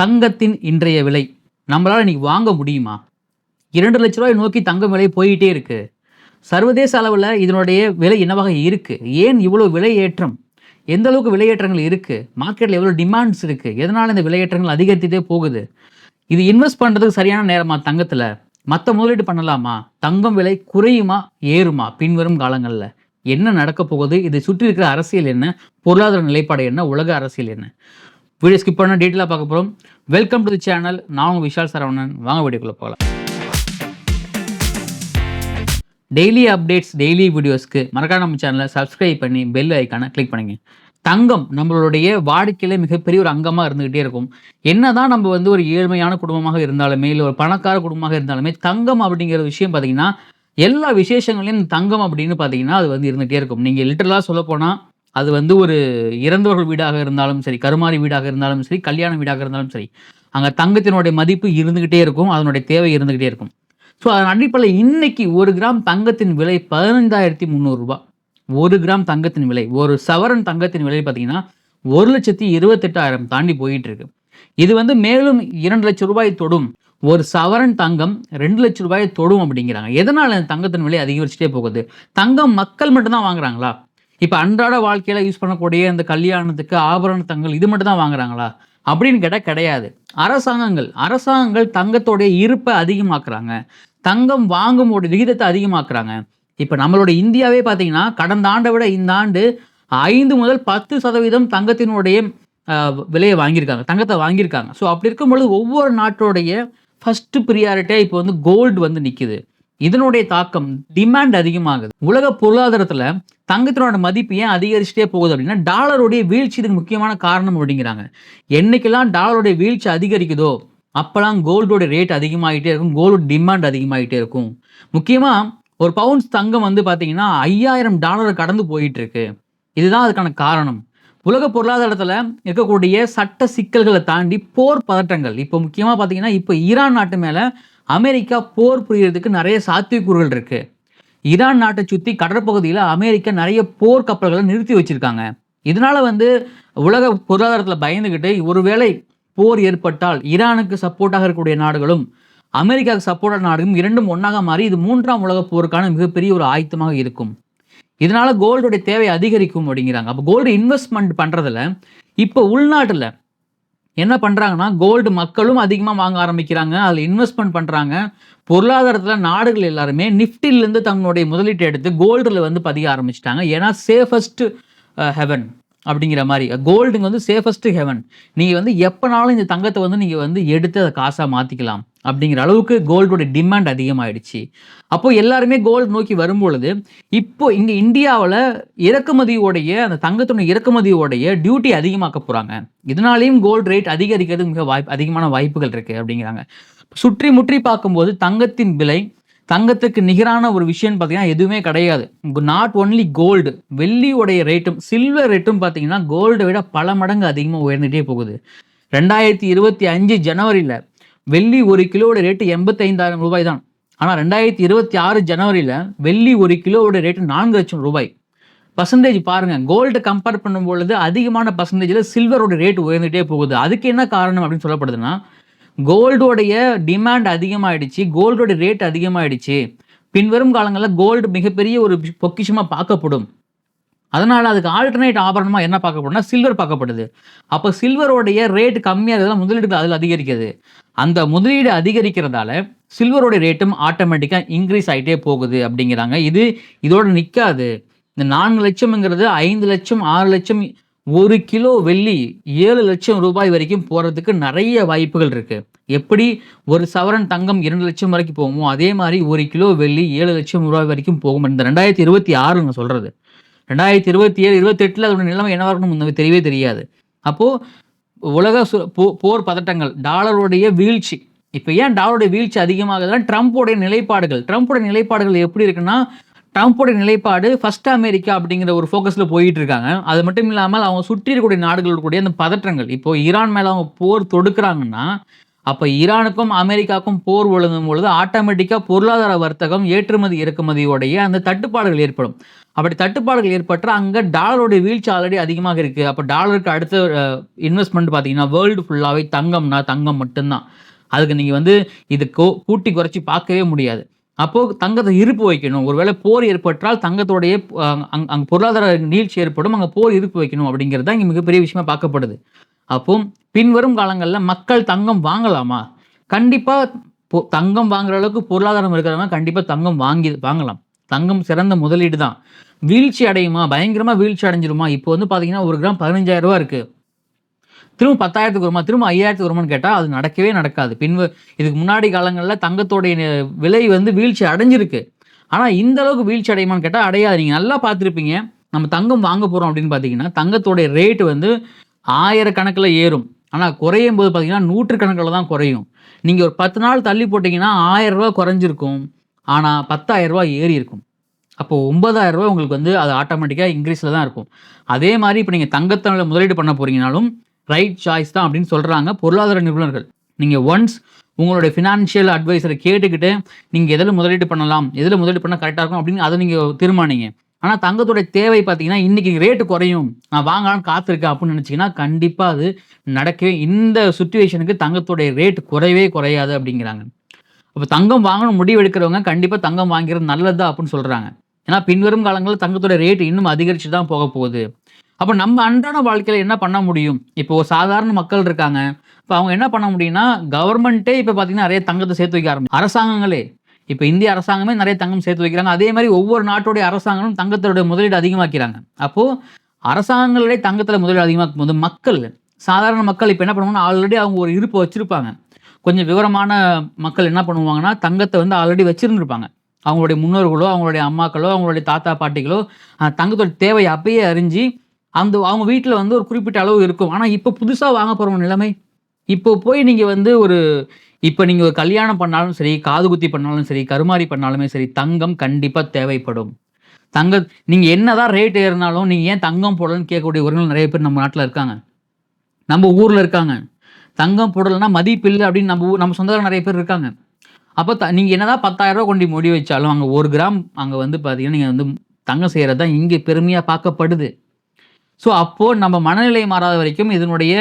தங்கத்தின் இன்றைய விலை. நம்மளால் இன்னைக்கு வாங்க முடியுமா? இரண்டு லட்ச ரூபாய் நோக்கி தங்கம் விலை போயிட்டே இருக்கு. சர்வதேச அளவில் இதனுடைய விலை என்னவாக இருக்குது ஏன் இவ்வளோ விலை ஏற்றம் எந்த அளவுக்கு விலையேற்றங்கள் இருக்குது மார்க்கெட்டில் எவ்வளோ டிமாண்ட்ஸ் இருக்குது எதனால் இந்த விலையேற்றங்கள் அதிகரித்துட்டே போகுது? இது இன்வெஸ்ட் பண்ணுறதுக்கு சரியான நேரமா தங்கத்தில்? மற்ற முதலீடு பண்ணலாமா? தங்கம் விலை குறையுமா? ஏறுமா? பின்வரும் காலங்களில். என்ன நடக்க போகுது? இதை சுற்றி இருக்கிற அரசியல் என்ன? பொருளாதார நிலைப்பாடு என்ன? உலக அரசியல் என்ன? வீடியோ ஸ்கிப் பண்ண டீட்டெயிலாக பார்க்க போகிறோம் வெல்கம் டு தி சேனல் நான் உங்கள் விஷால் சரவணன். வாங்க வீடியோக்குள்ளே போகலாம். டெய்லி அப்டேட்ஸ் டெய்லி வீடியோஸ்க்கு மறக்காம நம்ம சேனலை சப்ஸ்கிரைப் பண்ணி பெல் ஐக்கானை கிளிக் பண்ணுங்க. தங்கம் நம்மளுடைய வாடிக்கையில மிகப்பெரிய ஒரு அங்கமாக இருந்துகிட்டே இருக்கும். என்னதான் நம்ம வந்து ஒரு ஏழ்மையான குடும்பமாக இருந்தாலுமே இல்லை ஒரு பணக்கார குடும்பமாக இருந்தாலுமே தங்கம் அப்படிங்கிற விஷயம் பார்த்தீங்கன்னா எல்லா விசேஷங்களையும் தங்கம் அப்படின்னு பார்த்தீங்கன்னா அது வந்து இருந்துகிட்டே இருக்கும். நீங்கள் லிட்டரலாக சொல்ல போனால் அது வந்து ஒரு இறந்தவர்கள் வீடாக இருந்தாலும் சரி கருமாறி வீடாக இருந்தாலும் சரி கல்யாண வீடாக இருந்தாலும் சரி அங்கே தங்கத்தினுடைய மதிப்பு இருந்துக்கிட்டே இருக்கும் அதனுடைய தேவை இருந்துக்கிட்டே இருக்கும். ஸோ அதன் அடிப்படையில் இன்னைக்கு ஒரு கிராம் தங்கத்தின் விலை பதினைந்தாயிரத்தி முந்நூறுரூபா ஒரு கிராம் தங்கத்தின் விலை ஒரு சவரன் தங்கத்தின் விலை பார்த்தீங்கன்னா ஒரு லட்சத்தி இருபத்தெட்டாயிரம் தாண்டி போயிட்டு இருக்கு இது வந்து மேலும் இரண்டு லட்சம் ரூபாய் தொடும். ஒரு சவரன் தங்கம் ரெண்டு லட்சம் ரூபாய் தொடும் அப்படிங்கிறாங்க. எதனால் தங்கத்தின் விலை அதிகரிச்சுட்டே போகுது? தங்கம் மக்கள் மட்டும்தான் வாங்குறாங்களா? இப்போ அன்றாட வாழ்க்கையில் யூஸ் பண்ணக்கூடிய இந்த கல்யாணத்துக்கு ஆபரண தங்கள் இது மட்டும் தான் வாங்குறாங்களா? அப்படின்னு கேட்டால் கிடையாது. அரசாங்கங்கள் அரசாங்கங்கள் தங்கத்தோடைய இருப்பை அதிகமாக்குறாங்க. தங்கம் வாங்கும் ஒரு விகிதத்தை அதிகமாக்குறாங்க. இப்போ நம்மளோட இந்தியாவே பார்த்தீங்கன்னா கடந்த ஆண்டை விட இந்த ஆண்டு ஐந்து முதல் பத்து சதவீதம் தங்கத்தினுடைய விலையை வாங்கியிருக்காங்க. தங்கத்தை வாங்கியிருக்காங்க. ஸோ அப்படி இருக்கும்பொழுது ஒவ்வொரு நாட்டோடைய ஃபஸ்ட்டு ப்ரியாரிட்டியாக இப்போ வந்து கோல்டு வந்து நிற்கிது இதனுடைய தாக்கம் டிமாண்ட் அதிகமாகுது. உலக பொருளாதாரத்தில் தங்கத்தினோட மதிப்பு ஏன் அதிகரிச்சுட்டே போகுது அப்படின்னா டாலருடைய வீழ்ச்சி இதுக்கு முக்கியமான காரணம் அப்படிங்கிறாங்க. என்னைக்கெல்லாம் டாலருடைய வீழ்ச்சி அதிகரிக்குதோ அப்போல்லாம் கோல்டோட ரேட் அதிகமாகிட்டே இருக்கும் கோல்டு டிமாண்ட் அதிகமாகிட்டே இருக்கும். முக்கியமாக ஒரு பவுன்ஸ் தங்கம் வந்து பார்த்தீங்கன்னா ஐயாயிரம் டாலரை கடந்து போயிட்டு இருக்கு இதுதான் அதுக்கான காரணம். உலக பொருளாதாரத்தில் இருக்கக்கூடிய சட்ட சிக்கல்களை தாண்டி போர் பதட்டங்கள். இப்போ முக்கியமாக பார்த்தீங்கன்னா இப்போ ஈரான் நாட்டு மேலே அமெரிக்கா போர் புரியறதுக்கு நிறைய சாத்தியக்கூறுகள் இருக்கு. ஈரான் நாட்டை சுற்றி கடற்பகுதியில் அமெரிக்கா நிறைய போர் கப்பல்களை நிறுத்தி வச்சுருக்காங்க. இதனால் வந்து உலக பொருளாதாரத்தில் பயந்துக்கிட்டு ஒருவேளை போர் ஏற்பட்டால் ஈரானுக்கு சப்போர்ட்டாக இருக்கக்கூடிய நாடுகளும் அமெரிக்காவுக்கு சப்போர்ட்டான நாடுகளும் இரண்டும் ஒன்றாக மாறி இது மூன்றாம் உலக போருக்கான மிகப்பெரிய ஒரு ஆயத்தமாக இருக்கும். இதனால் கோல்டுடைய தேவை அதிகரிக்கும் அப்படிங்கிறாங்க. அப்போ கோல்டு இன்வெஸ்ட்மெண்ட் பண்ணுறதில் இப்போ உள்நாட்டில் என்ன பண்ணுறாங்கன்னா கோல்டு மக்களும் அதிகமாக வாங்க ஆரம்பிக்கிறாங்க. அதில் இன்வெஸ்ட்மெண்ட் பண்ணுறாங்க பொருளாதாரத்தில் நாடுகள் எல்லாருமே நிஃப்டிலேருந்து தங்களுடைய முதலீட்டை எடுத்து கோல்டில் வந்து பதிய ஆரம்பிச்சிட்டாங்க. ஏன்னா சேஃபஸ்ட் ஹெவன் uh, அப்படிங்கிற மாதிரி. கோல்டுங்க வந்து சேஃபஸ்ட் ஹெவன் நீங்கள் வந்து எப்போனாலும் இந்த தங்கத்தை வந்து நீங்கள் வந்து எடுத்து அதை காசாக மாற்றிக்கலாம் அப்படிங்கிற அளவுக்கு கோல்டோட டிமாண்ட் அதிகமாகிடுச்சு அப்போ எல்லாருமே கோல்டு நோக்கி வரும்பொழுது இப்போ இங்கே இந்தியாவில் இறக்குமதியோடைய அந்த தங்கத்துடைய இறக்குமதியோடைய டியூட்டி அதிகமாக்க போகிறாங்க இதனாலேயும் கோல்டு ரேட் அதிகரிக்கிறது மிக வாய்ப்பு அதிகமான வாய்ப்புகள் இருக்குது அப்படிங்கிறாங்க. சுற்றி முற்றி பார்க்கும்போது தங்கத்தின் விலை தங்கத்துக்கு நிகரான ஒரு விஷயம் பார்த்தீங்கன்னா எதுவுமே கிடையாது. நாட் ஒன்லி கோல்டு வெள்ளியோடைய ரேட்டும் சில்வர் ரேட்டும் பார்த்தீங்கன்னா கோல்டை விட பல மடங்கு அதிகமாக உயர்ந்துகிட்டே போகுது. ரெண்டாயிரத்தி இருபத்தி அஞ்சு ஜனவரியில் வெள்ளி ஒரு கிலோவோட ரேட்டு எண்பத்தைந்தாயிரம் ரூபாய் தான். ஆனால் ரெண்டாயிரத்தி இருபத்தி ஆறு ஜனவரியில் வெள்ளி ஒரு கிலோவோட ரேட்டு நான்கு லட்சம் ரூபாய். பர்சன்டேஜ் பாருங்கள் கோல்டு கம்பேர் பண்ணும் பொழுது அதிகமான பர்சன்டேஜில் சில்வரோட ரேட் உயர்ந்துகிட்டே போகுது. அதுக்கு என்ன காரணம் அப்படின்னு சொல்லப்படுதுன்னா கோல்டோடைய டிமாண்ட் அதிகமாயிடுச்சு கோல்டோடைய ரேட் அதிகமாயிடுச்சு. பின்வரும் காலங்களில் கோல்டு மிகப்பெரிய ஒரு பொக்கிஷமாக பார்க்கப்படும். அதனால் அதுக்கு ஆல்டர்னேட் ஆபரணமாக என்ன பார்க்கப்படும்னா சில்வர் பார்க்கப்படுது. அப்போ சில்வரோடைய ரேட் கம்மியாக முதலீடு அதில் அதிகரிக்கிறது. அந்த முதலீடு அதிகரிக்கிறதால சில்வருடைய ரேட்டும் ஆட்டோமேட்டிக்காக இன்க்ரீஸ் ஆகிட்டே போகுது அப்படிங்கிறாங்க. இது இதோட நிற்காது இந்த நான்கு லட்சம்ங்கிறது ஐந்து லட்சம் ஆறு லட்சம் ஒரு கிலோ வெள்ளி ஏழு லட்சம் ரூபாய் வரைக்கும் போகிறதுக்கு நிறைய வாய்ப்புகள் இருக்குது எப்படி ஒரு சவரன் தங்கம் இரண்டு லட்சம் வரைக்கும் போகுமோ அதே மாதிரி ஒரு கிலோ வெள்ளி ஏழு லட்சம் ரூபாய் வரைக்கும் போகும். இந்த ரெண்டாயிரத்தி இருபத்தி ஆறுங்க சொல்கிறது ரெண்டாயிரத்தி இருபத்தி ஏழு இருபத்தெட்டில் அதோட நிலைமை என்னவா இருக்கணும் தெரியவே தெரியாது. அப்போது உலக சு- போ- போர் பதட்டங்கள் டாலருடைய வீழ்ச்சி. இப்போ ஏன் டாலருடைய வீழ்ச்சி அதிகமாகுதுன்னா ட்ரம்ப்போடைய நிலைப்பாடுகள். ட்ரம்ப்போடைய நிலைப்பாடுகள் எப்படி இருக்குன்னா ட்ரம்ப்போட நிலைப்பாடு ஃபர்ஸ்ட் அமெரிக்கா அப்படிங்கிற ஒரு ஃபோக்கஸில் போயிட்டு இருக்காங்க அது மட்டும் இல்லாமல் அவங்க சுற்றி இருக்கக்கூடிய நாடுகள் கூடிய அந்த பதற்றங்கள். இப்போ ஈரான் மேலே அவங்க போர் தொடுக்கிறாங்கன்னா அப்போ ஈரானுக்கும் அமெரிக்காவுக்கும் போர் விழுந்தும் பொழுது ஆட்டோமேட்டிக்காக பொருளாதார வர்த்தகம் ஏற்றுமதி இறக்குமதியோடைய அந்த தட்டுப்பாடுகள் ஏற்படும். அப்படி தட்டுப்பாடுகள் ஏற்பட்டால் அங்கே டாலருடைய வீழ்ச்சி ஆல்ரெடி அதிகமாக இருக்குது அப்போ டாலருக்கு அடுத்த இன்வெஸ்ட்மெண்ட் பார்த்தீங்கன்னா வேர்ல்டு ஃபுல்லாகவே தங்கம்னா தங்கம் மட்டும்தான். அதுக்கு நீங்கள் வந்து இது கோ கூட்டி குறைச்சி பார்க்கவே முடியாது. அப்போது தங்கத்தை இருப்பு வைக்கணும். ஒருவேளை போர் ஏற்பட்டால் தங்கத்தோடைய அங் அங்கே பொருளாதார நீழ்ச்சி ஏற்படும். அங்கே போர் இருப்பு வைக்கணும் அப்படிங்கிறது தான் இங்கே மிகப்பெரிய விஷயமா பார்க்கப்படுது. அப்போ பின்வரும் காலங்களில் மக்கள் தங்கம் வாங்கலாமா? கண்டிப்பாக தங்கம் வாங்குற அளவுக்கு பொருளாதாரம் இருக்கிறவங்க கண்டிப்பாக தங்கம் வாங்கி வாங்கலாம். தங்கம் சிறந்த முதலீடு தான். வீழ்ச்சி அடையுமா? பயங்கரமாக வீழ்ச்சி அடைஞ்சிருமா? இப்போ வந்து பார்த்தீங்கன்னா ஒரு கிராம் பதினஞ்சாயிரம் ரூபா இருக்குது திரும்ப பத்தாயிரத்துக்கு வருமா? திரும்ப ஐயாயிரத்துக்கு வருமானு கேட்டால் அது நடக்கவே நடக்காது. பின்பு இதுக்கு முன்னாடி காலங்களில் தங்கத்தோடைய விலை வந்து வீழ்ச்சி அடைஞ்சிருக்கு. ஆனால் இந்த அளவுக்கு வீழ்ச்சி அடையுமான்னு கேட்டால் அடையாது. நீங்கள் நல்லா பார்த்துருப்பீங்க. நம்ம தங்கம் வாங்க போகிறோம் அப்படின்னு பார்த்தீங்கன்னா தங்கத்தோடைய ரேட்டு வந்து ஆயிரக்கணக்கில் ஏறும். ஆனால் குறையும் போது பார்த்தீங்கன்னா நூற்றுக்கணக்கில் தான் குறையும். நீங்கள் ஒரு பத்து நாள் தள்ளி போட்டிங்கன்னா ஆயிரரூபா குறைஞ்சிருக்கும். ஆனால் பத்தாயிரரூபா ஏறி இருக்கும். அப்போது ஒன்பதாயிரரூபா உங்களுக்கு வந்து அது ஆட்டோமேட்டிக்காக இன்க்ரீஸில் தான் இருக்கும். அதே மாதிரி இப்போ நீங்கள் தங்கத்தில் முதலீடு பண்ண போகிறீங்கனாலும் ரைட் சாய்ஸ் தான் அப்படின்னு சொல்கிறாங்க பொருளாதார நிபுணர்கள். நீங்கள் ஒன்ஸ் உங்களுடைய ஃபினான்ஷியல் அட்வைஸரை கேட்டுக்கிட்டு நீங்கள் எதில் முதலீடு பண்ணலாம் எதில் முதலீடு பண்ணால் கரெக்டாக இருக்கும் அப்படின்னு அதை நீங்கள் தீர்மானிங்க. ஆனால் தங்கத்துடைய தேவை பார்த்தீங்கன்னா இன்றைக்கி ரேட்டு குறையும். நான் வாங்கலாம்னு காத்திருக்கேன் அப்படின்னு நினச்சிங்கன்னா கண்டிப்பாக அது நடக்கவே இந்த சுச்சுவேஷனுக்கு தங்கத்துடைய ரேட் குறையவே குறையாது அப்படிங்கிறாங்க. அப்போ தங்கம் வாங்கணும் முடிவு எடுக்கிறவங்க கண்டிப்பாக தங்கம் வாங்கிறது நல்லது அப்படின்னு சொல்கிறாங்க ஏன்னா பின்வரும் காலங்களில் தங்கத்தோட ரேட் இன்னும் அதிகரித்து தான் போக போகுது. அப்போ நம்ம அன்றாட வாழ்க்கையில் என்ன பண்ண முடியும்? இப்போ சாதாரண மக்கள் இருக்காங்க. இப்போ அவங்க என்ன பண்ண முடியும்னா கவர்மெண்ட்டே இப்போ பார்த்தீங்கன்னா நிறைய தங்கத்தை சேர்த்து வைக்க ஆரம்பிச்சு அரசாங்கங்களே. இப்போ இந்திய அரசாங்கமே நிறைய தங்கம் சேர்த்து வைக்கிறாங்க. அதே மாதிரி ஒவ்வொரு நாட்டுடைய அரசாங்கமும் தங்கத்தோடைய முதலீடு அதிகமாக்கிறாங்க. அப்போது அரசாங்கங்களே தங்கத்தில் முதலீடு அதிகமாக்கும் போது மக்கள் சாதாரண மக்கள் இப்போ என்ன பண்ணுவாங்கன்னா ஆல்ரெடி அவங்க ஒரு இருப்பு வச்சுருப்பாங்க. கொஞ்சம் விவரமான மக்கள் என்ன பண்ணுவாங்கன்னா தங்கத்தை வந்து ஆல்ரெடி வச்சுருந்துருப்பாங்க. அவங்களுடைய முன்னோர்களோ அவங்களுடைய அம்மாக்களோ அவங்களுடைய தாத்தா பாட்டிகளோ தங்கத்தோட தேவை அப்பயே அறிஞ்சு அந்த அவங்க வீட்டில் வந்து ஒரு குறிப்பிட்ட அளவு இருக்கும். ஆனால் இப்போ புதுசாக வாங்க போகிற நிலைமை. இப்போ போய் நீங்கள் வந்து ஒரு இப்போ நீங்கள் ஒரு கல்யாணம் பண்ணாலும் சரி காது குத்தி பண்ணாலும் சரி கருமாரி பண்ணாலுமே சரி தங்கம் கண்டிப்பாக தேவைப்படும். தங்க நீங்கள் என்ன தான் ரேட் ஏறினாலும் நீங்கள் ஏன் தங்கம் போடலன்னு கேட்கக்கூடிய உறவுகள் நிறைய பேர் நம்ம நாட்டில் இருக்காங்க. நம்ம ஊரில் இருக்காங்க. தங்கம் போடலைன்னா மதிப்பு இல்லை அப்படின்னு நம்ம நம்ம சொந்தக்கார நிறைய பேர் இருக்காங்க. அப்போ த நீங்கள் என்னதான் பத்தாயிரரூவா கொண்டு முடி வச்சாலும் அங்கே ஒரு கிராம் அங்கே வந்து பார்த்தீங்கன்னா நீங்கள் வந்து தங்கம் செய்கிறது தான் இங்கே பெருமையாக பார்க்கப்படுது. ஸோ அப்போது நம்ம மனநிலை மாறாத வரைக்கும் இதனுடைய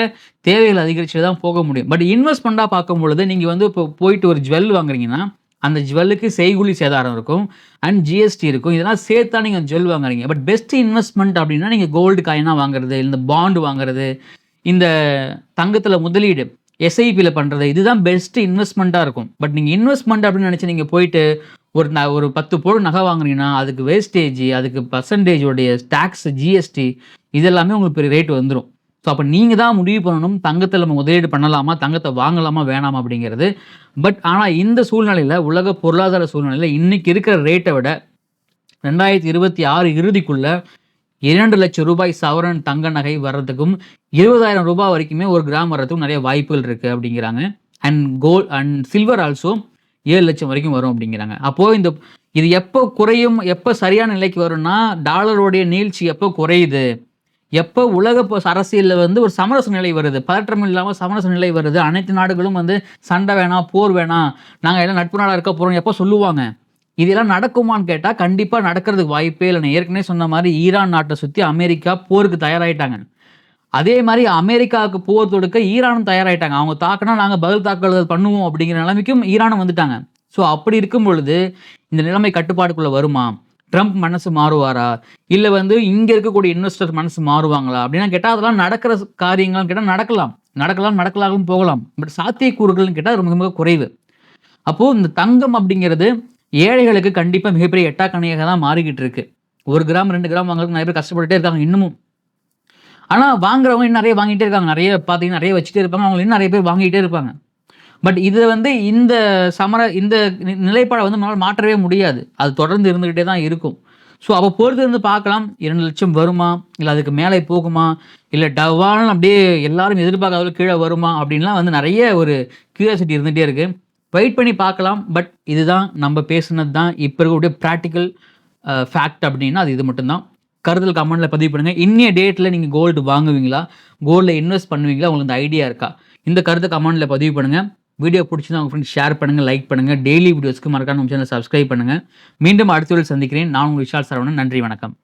தேவைகள் அதிகரிச்சு தான் போக முடியும். பட் இன்வெஸ்ட்மெண்ட்டாக பார்க்கும் பொழுது நீங்கள் வந்து இப்போ போயிட்டு ஒரு ஜுவல் வாங்குறீங்கன்னா அந்த ஜுவல்லுக்கு செய்குலி சேதாரம் இருக்கும் அண்ட் ஜிஎஸ்டி இருக்கும். இதெல்லாம் சேர்த்தா நீங்கள் ஜுவல் வாங்குறீங்க. பட் பெஸ்ட் இன்வெஸ்ட்மெண்ட் அப்படின்னா நீங்கள் கோல்டு காயினாக வாங்குறது இந்த பாண்டு வாங்குறது இந்த தங்கத்தில் முதலீடு எஸ்ஐபியில் பண்ணுறது இதுதான் பெஸ்ட் இன்வெஸ்ட்மெண்ட்டாக இருக்கும். பட் நீங்கள் இன்வெஸ்ட்மெண்ட் அப்படின்னு நினச்சி நீங்கள் போயிட்டு ஒரு ந ஒரு பத்து பொருள் நகை வாங்குறீங்கன்னா அதுக்கு வேஸ்டேஜ் அதுக்கு பர்சன்டேஜோடைய டேக்ஸ் ஜிஎஸ்டி இதெல்லாமே உங்களுக்கு பெரிய ரேட் வந்துடும் ஸோ அப்போ நீங்கள் தான் முடிவு பண்ணணும் தங்கத்தில் நம்ம முதலீடு பண்ணலாமா தங்கத்தை வாங்கலாமா வேணாமா அப்படிங்கிறது. பட் ஆனால் இந்த சூழ்நிலையில் உலக பொருளாதார சூழ்நிலையில் இன்றைக்கி இருக்கிற ரேட்டை விட ரெண்டாயிரத்தி இருபத்தி ஆறு இறுதிக்குள்ளே இரண்டு லட்சம் ரூபாய் சவரன் தங்க நகை வர்றதுக்கும் இருபதாயிரம் ரூபாய் வரைக்குமே ஒரு கிராம் வர்றதுக்கும் நிறைய வாய்ப்புகள் இருக்குது அப்படிங்கிறாங்க. And gold and silver also ஏழு லட்சம் வரைக்கும் வரும் அப்படிங்கிறாங்க. அப்போது இந்த இது எப்போ குறையும் எப்போ சரியான நிலைக்கு வரும்னா டாலருடைய நீழ்ச்சி எப்போ குறையுது? எப்போ உலக அரசியலில் வந்து ஒரு சமரச நிலை வருது? பதற்றம் இல்லாமல் சமரச நிலை வருது. அனைத்து நாடுகளும் வந்து சண்டை வேணாம் போர் வேணாம் நாங்கள் எல்லாம் நட்பு நாடாக இருக்க போகிறோம் எப்போ சொல்லுவாங்க? இதெல்லாம் நடக்குமான்னு கேட்டால் கண்டிப்பாக நடக்கிறதுக்கு வாய்ப்பே இல்லை நான் ஏற்கனவே சொன்ன மாதிரி ஈரான் நாட்டை சுற்றி அமெரிக்கா போருக்கு தயாராகிட்டாங்க அதே மாதிரி அமெரிக்காவுக்கு போர் தொடுக்க ஈரானும் தயாராகிட்டாங்க அவங்க தாக்கினா நாங்கள் பதில் தாக்குதல் பண்ணுவோம் அப்படிங்கிற நிலைமைக்கும் ஈரானும் வந்துட்டாங்க. ஸோ அப்படி இருக்கும் பொழுது இந்த நிலைமை கட்டுப்பாடுக்குள்ளே வருமா? ட்ரம்ப் மனசு மாறுவாரா? இல்லை வந்து இங்கே இருக்கக்கூடிய இன்வெஸ்டர் மனசு மாறுவாங்களா? அப்படின்னா கேட்டால் அதெல்லாம் நடக்கிற காரியங்கள்னு கேட்டால் நடக்கலாம். நடக்கலாம் நடக்கலாகவும் போகலாம். பட் சாத்தியக்கூறுகள்னு கேட்டால் ரொம்ப மிக குறைவு. அப்போது இந்த தங்கம் அப்படிங்கிறது ஏழைகளுக்கு கண்டிப்பாக மிகப்பெரிய எட்டாக்கணையாக தான் மாறிக்கிட்டு இருக்கு. ஒரு கிராம் ரெண்டு கிராம் வாங்குறதுக்கு நிறைய பேர் கஷ்டப்பட்டுட்டே இருக்காங்க இன்னமும். ஆனால் வாங்குறவங்க இன்னும் நிறைய வாங்கிட்டே இருக்காங்க. நிறைய பார்த்தீங்கன்னா நிறைய வச்சுட்டே இருப்பாங்க. அவங்க இன்னும் நிறைய பேர் வாங்கிட்டே இருப்பாங்க. பட் இது வந்து இந்த சமர இந்த நிலைப்பாடை வந்து நம்மளால் மாற்றவே முடியாது. அது தொடர்ந்து இருந்துக்கிட்டே தான் இருக்கும். ஸோ அப்போ பொறுத்து இருந்து பார்க்கலாம். இரண்டு லட்சம் வருமா? இல்லை அதுக்கு மேலே போகுமா? இல்லை டவாலும் அப்படியே எல்லாரும் எதிர்பார்க்காத கீழே வருமா? அப்படின்லாம் வந்து நிறைய ஒரு கியூரியாசிட்டி இருந்துகிட்டே இருக்குது வெயிட் பண்ணி பார்க்கலாம். பட் இதுதான் நம்ம பேசுனது தான். இப்போ இருக்கக்கூடிய ப்ராக்டிக்கல் ஃபேக்ட் அப்படின்னா அது இது மட்டும்தான். கருதல் கமெண்ட்டில் பதிவு பண்ணுங்கள் இன்னைய டேட்டில் நீங்கள் கோல்டு வாங்குவீங்களா? கோல்டில் இன்வெஸ்ட் பண்ணுவீங்களா? உங்களுக்கு இந்த ஐடியா இருக்கா? இந்த கருத்தை கமெண்ட்டில் பதிவு பண்ணுங்கள் வீடியோ பிடிச்சிருந்தா உங்கள் ஃப்ரெண்ட்ஸ் ஷேர் பண்ணுங்கள் லைக் பண்ணுங்கள் டெய்லி வீடியோஸ்க்கு மறக்காம நம்ம சேனலை சப்ஸ்கிரைப் பண்ணுங்கள் மீண்டும் அடுத்த வீடியோ சந்திக்கிறேன். நான் உங்கள் விஷால் சரவணன். நன்றி வணக்கம்.